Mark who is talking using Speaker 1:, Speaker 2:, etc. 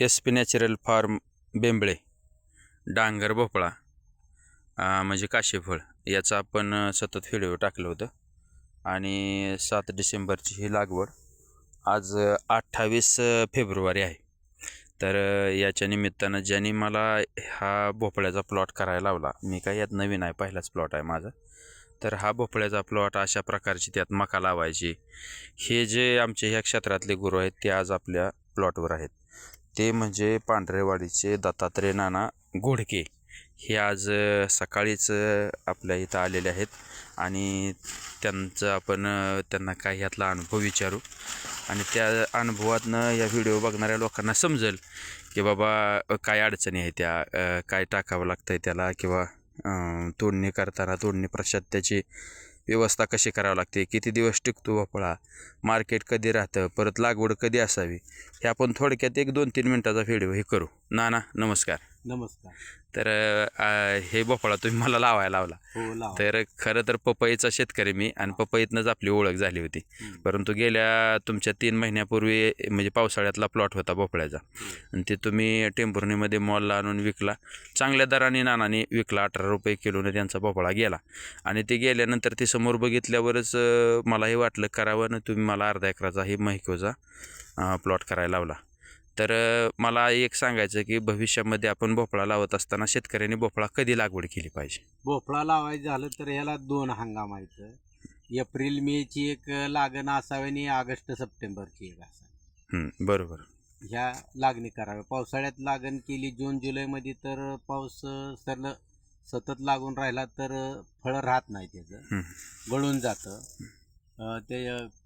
Speaker 1: S P natural farm Bembale डांगर भोपळा. म्हणजे काशीफळ. याचं आपण सतत व्हिडिओ टाकलं होतं. आणि सात डिसेंबरची ही लागवड आज अठ्ठावीस फेब्रुवारी आहे. तर याच्या निमित्तानं ज्यांनी मला हा भोपळ्याचा प्लॉट करायला लावला मी काय यात नवीन आहे पहिलाच प्लॉट आहे माझा. तर हा भोपळ्याचा प्लॉट अशा प्रकारची त्यात मका लावायची. हे जे आमचे ह्या क्षेत्रातले गुरु आहेत ते आज आपल्या प्लॉटवर आहेत. ते म्हणजे पांढरेवाडीचे दत्तात्रय नाना घोडके हे आज सकाळीच आपल्या इथं आलेले आहेत आणि त्यांचं आपण त्यांना काही यातला अनुभव विचारू आणि त्या अनुभवातनं या व्हिडिओ बघणाऱ्या लोकांना समजेल की बाबा काय अडचणी आहे त्या काय टाकावं लागतं आहे त्याला किंवा तोडणी करताना तोडणी प्रशात त्याची व्यवस्था कशी करावी लागते? किती दिवस टिकतो भोपळा मार्केट कधी राहतं? परत लागवड कधी असावी? हे आपण थोडक्यात एक दोन तीन मिनटाचा व्हिडिओ हे करू. नाना नमस्कार.
Speaker 2: नमस्कार.
Speaker 1: तर अ, हे भोपळा तुम्ही मला लावायला लावला.
Speaker 2: हो लावा.
Speaker 1: तर खरं तर पपईचा शेतकरी मी आणि पपईतनंच आपली ओळख झाली होती.
Speaker 2: हम्म.
Speaker 1: परंतु गेल्या तुमच्या तीन महिन्यापूर्वी म्हणजे पावसाळ्यातला प्लॉट होता भोपळ्याचा आणि ते तुम्ही टेंभुर्णीमध्ये मॉलला आणून विकला. चांगल्या दराने नानाने विकला अठरा रुपये किलोने त्यांचा भोपळा गेला. आणि ते गेल्यानंतर ते समोर बघितल्यावरच अ, मला हे वाटलं करावं ना तुम्ही मला अर्धा एकराचा हे महिकोचा प्लॉट करायला लावला. तर मला एक सांगायचं की भविष्यामध्ये आपण भोपळा लावत असताना शेतकऱ्यांनी भोपळा कधी लागवड केली पाहिजे?
Speaker 2: भोपळा लावायचं झालं तर ह्याला दोन हंगाम आहेत. एप्रिल मे ची एक लागण असावी आणि ऑगस्ट सप्टेंबरची एक असावी.
Speaker 1: बरोबर.
Speaker 2: ह्या लागणी कराव्या. पावसाळ्यात लागण केली जून जुलैमध्ये तर पाऊस सरळ सतत लागून राहिला तर फळं राहत नाही त्याचं. गळून जातं. ते